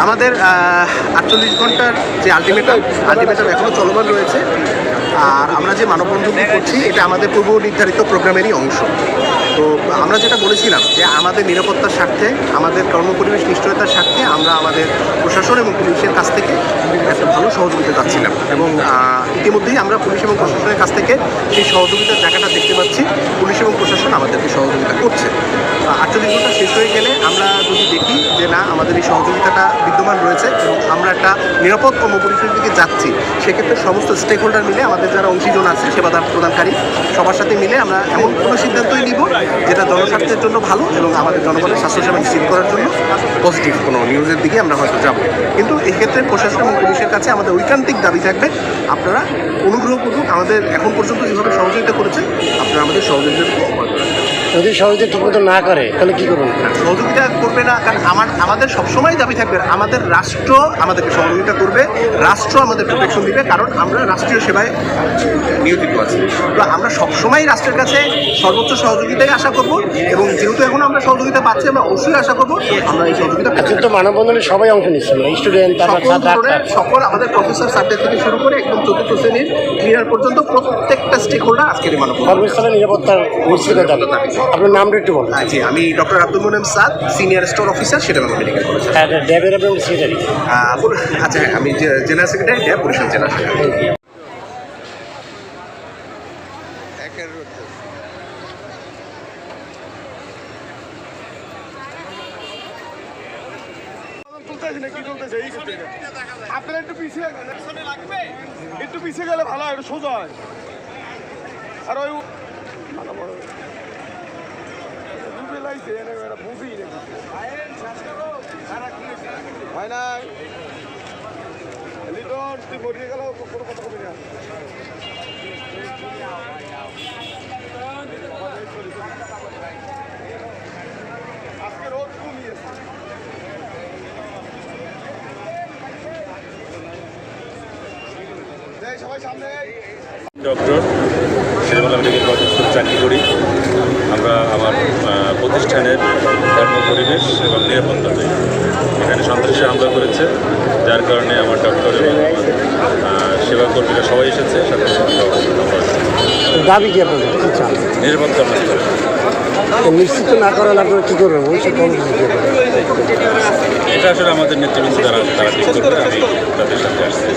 আমাদের আটচল্লিশ ঘণ্টার যে আলটিমেটাম আলটিমেটাম এখনও চলমান রয়েছে আর আমরা যে মানববন্ধনটি করছি, এটা আমাদের পূর্ব নির্ধারিত প্রোগ্রামেরই অংশ। তো আমরা যেটা বলেছিলাম যে আমাদের নিরাপত্তার স্বার্থে, আমাদের কর্মপরিবেশ নিশ্চয়তার স্বার্থে আমরা আমাদের প্রশাসন এবং পুলিশের কাছ থেকে একটা ভালো সহযোগিতা চাচ্ছিলাম। এবং ইতিমধ্যেই আমরা পুলিশ এবং প্রশাসনের কাছ থেকে সেই সহযোগিতার জায়গাটা দেখতে পাচ্ছি। পুলিশ এবং প্রশাসন আমাদেরকে সহযোগিতা করছে। আটচল্লিশ ঘণ্টা শেষ হয়ে গেলে আমরা যদি দেখি যে না, আমাদের এই সহযোগিতাটা বিদ্যমান রয়েছে এবং আমরা একটা নিরাপদ কর্মপরিবেশের দিকে যাচ্ছি, সেক্ষেত্রে সমস্ত স্টেক হোল্ডার মিলে আমাদের যারা অংশীজন আছে, সেবা দান প্রদানকারী, সবার সাথে মিলে আমরা এমন কোনো সিদ্ধান্তই নিব যেটা জনস্বার্থের জন্য ভালো এবং আমাদের জনগণের স্বাস্থ্যসেবা নিশ্চিত করার জন্য পজিটিভ কোনো নিউজের দিকে আমরা হয়তো যাব কিন্তু এক্ষেত্রে প্রশাসন এবং পুলিশের কাছে আমাদের ঐকান্তিক দাবি থাকবে আপনারা অনুগ্রহপূর্বক আমাদের এখন পর্যন্ত যেভাবে সহযোগিতা করেছেন, আপনারা আমাদের সহযোগিতা অব্যাহত রাখবেন। যদি সহযোগিতা ঠিক মতো না করে তাহলে কি করবেন সহযোগিতা করবে না কারণ আমার আমাদের সবসময় দাবি থাকবে আমাদের রাষ্ট্র আমাদেরকে সহযোগিতা করবে রাষ্ট্র আমাদের প্রোটেকশন দিবে কারণ আমরা রাষ্ট্রীয় সেবায় নিয়োজিত আছি। তো আমরা সবসময় রাষ্ট্রের কাছে সর্বোচ্চ সহযোগিতাই আশা করব এবং যেহেতু এখন আমরা সহযোগিতা পাচ্ছি আমরা অবশ্যই আশা করব আমরা এই সহযোগিতা পেতে আজকে তো মানববন্ধনে সবাই অংশ নিচ্ছিল স্টুডেন্ট তারপর সকল আমাদের প্রফেসর সাবজেক্ট থেকে শুরু করে একদম চতুর্থ শ্রেণির ক্লিয়ার পর্যন্ত প্রত্যেকটা স্টেক হোল্ডার আজকের এই মানব কর্মস্থলে নিরাপত্তার নিশ্চিত আপনার নামটা একটু বলুন। জি আমি doctor Abdul Monem Saad senior store officer সেটা মেডিকেল কলেজ হ্যাঁ ড্যাবের সেটারি আহ, আচ্ছা হ্যাঁ আমি জেনারেল সেক্রেটারি ড্যাব বরিশাল জেলা আপনারা একটু পিছিয়ে গেলে একটু পিছিয়ে গেলে ভালো হয় একটু সোজা হয়। আর ওই ডুবে লাইছে একটা বুঝি হয় নাই লিটন তুই মরিয়ে গেল কোনো কথা কবি না আজকে রোদ কমিয়েছে সবাই সামনে ডক্টর শেরবালা মেডিকেল কলেজ চাকরি করি। আমরা আমার প্রতিষ্ঠানের কর্ম পরিবেশ এবং নিরাপত্তা চাই এখানে সন্ত্রাসী হামলা করেছে যার কারণে আমার ডক্টর এবং সেবা আহ, সেবাকর্মীরা সবাই এসেছে সাথে। দাবি কি আপনাদের? কি চান? নিরাপত্তা নিশ্চিত না করালে আপনারা কী করবেন? এটা আসলে আমাদের নেতৃবৃন্দ যারা তারা ঠিক করবে আমি তাদের সাথে আসছি।